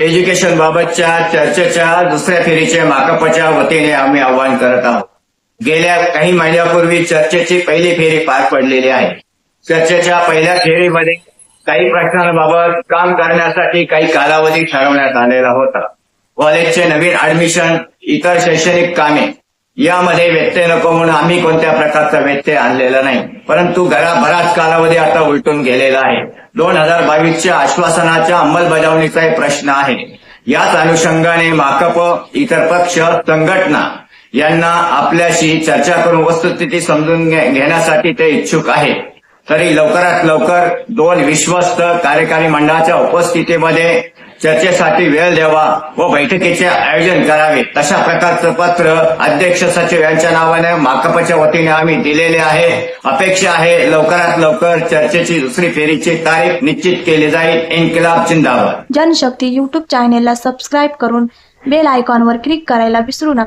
Education बाबतच्या चर्चेच्या दुसऱ्या फेरीचे माकपच्या वतीने आम्ही आवाहन करत आहोत. गेल्या काही महिन्यापूर्वी चर्चेची पहिली फेरी पार पडलेली आहे. चर्चेच्या पहिल्या फेरीमध्ये काही प्रश्नांबाबत काम करण्यासाठी काही कालावधी ठरवण्यात आलेला होता. कॉलेजचे नवीन ऍडमिशन इतर शैक्षणिक कामे यामध्ये व्यत्यय नको म्हणून आम्ही कोणत्या प्रकारचा व्यत्यय आणलेला नाही. परंतु घरा बराच कालावधी आता उलटून गेलेला आहे. दोन हजार बावीसच्या आश्वासनाच्या अंमलबजावणीचा एक प्रश्न आहे. याच अनुषंगाने माकप इतर पक्ष संघटना यांना आपल्याशी चर्चा करून वस्तुस्थिती समजून घेण्यासाठी ते इच्छुक आहे तरी लवकरात लवकर दोन विश्वस्त कार्यकारी मंडळाच्या उपस्थितीमध्ये चर्चेसाठी वेळ द्यावा व बैठकीचे आयोजन करावे. तशा प्रकारचं पत्र अध्यक्ष सचिव यांच्या नावाने माकपच्या वतीने आम्ही दिलेले आहे. अपेक्षा आहे लवकरात लवकर चर्चेची दुसरी फेरीची तारीख निश्चित केली जाईल. इन्कलाब जिंदाबाद. जनशक्ती युट्यूब चॅनेलला सबस्क्राईब करून बेल आयकॉनवर क्लिक करायला विसरू नका.